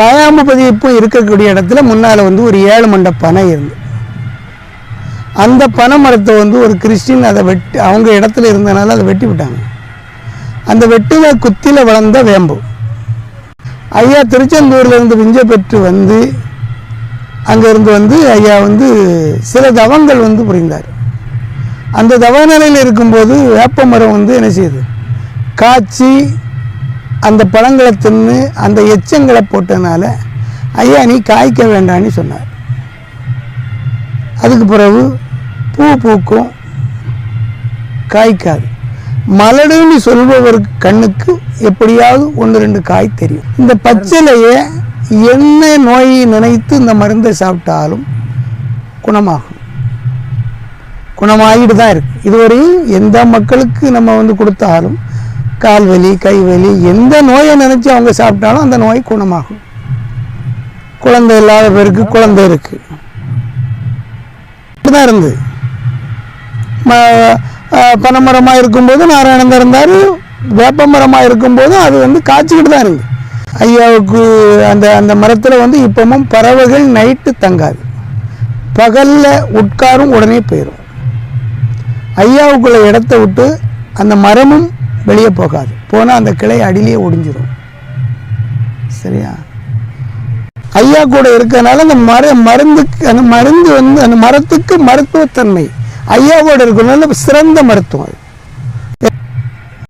காயாமபதி இப்போ இருக்கக்கூடிய இடத்துல முன்னால் வந்து ஒரு ஏழு மண்ட பனை இருந்து. அந்த பனை மரத்தை வந்து ஒரு கிறிஸ்டின் அதை வெட்டி அவங்க இடத்துல இருந்தனால அதை வெட்டி விட்டாங்க. அந்த வெட்டுவ குத்தியில் வளர்ந்த வேம்பு. ஐயா திருச்செந்தூர்லேருந்து விஞ்ச பெற்று வந்து அங்கேருந்து வந்து ஐயா வந்து சில தவங்கள் வந்து புரிந்தார். அந்த தவ நிலையில் இருக்கும்போது வேப்ப மரம் வந்து என்ன செய்யுது? காய்ச்சி அந்த பழங்களை தின்னு அந்த எச்சங்களை போட்டனால ஐயா நீ காய்க்க வேண்டான்னு சொன்னார். அதுக்கு பிறகு பூ பூக்கும் காய்க்காது. மலடுன்னு சொல்பவர் கண்ணுக்கு எப்படியாவது ஒன்று ரெண்டு காய் தெரியும். இந்த பச்சிலையை என்ன நோயை நினைத்து இந்த மருந்தை சாப்பிட்டாலும் குணமாகும். குணமாகிட்டு தான் இருக்குது இதுவரையும் எந்த மக்களுக்கு நம்ம வந்து கொடுத்தாலும் கால் வலி கை வலி எந்த நோயை நினச்சி அவங்க சாப்பிட்டாலும் அந்த நோய் குணமாகும். குழந்தை இல்லாத பேருக்கு குழந்தை இருக்கு. தான் இருந்து. பனைமரமாக இருக்கும்போது நாராயணன் இருந்தார் வேப்ப மரமாக இருக்கும்போது அது வந்து காய்ச்சிக்கிட்டு தான் இருந்து. ஐயாவுக்கு அந்த அந்த மரத்தில் வந்து இப்பவும் பறவைகள் நைட்டு தங்காது. பகலில் உட்காரும் உடனே போயிடும் ஐயாவுக்குள்ள இடத்த விட்டு அந்த மரமும் வெளியே போகாது. போனால் அந்த கிளை அடியிலேயே ஒடிஞ்சிடும் சரியா? ஐயா கூட இருக்கிறதுனால அந்த மர மருந்துக்கு அந்த மருந்து வந்து அந்த மரத்துக்கு மருத்துவத்தன்மை. ஐயாவோட இருக்கிறனால சிறந்த மருத்துவம் அது.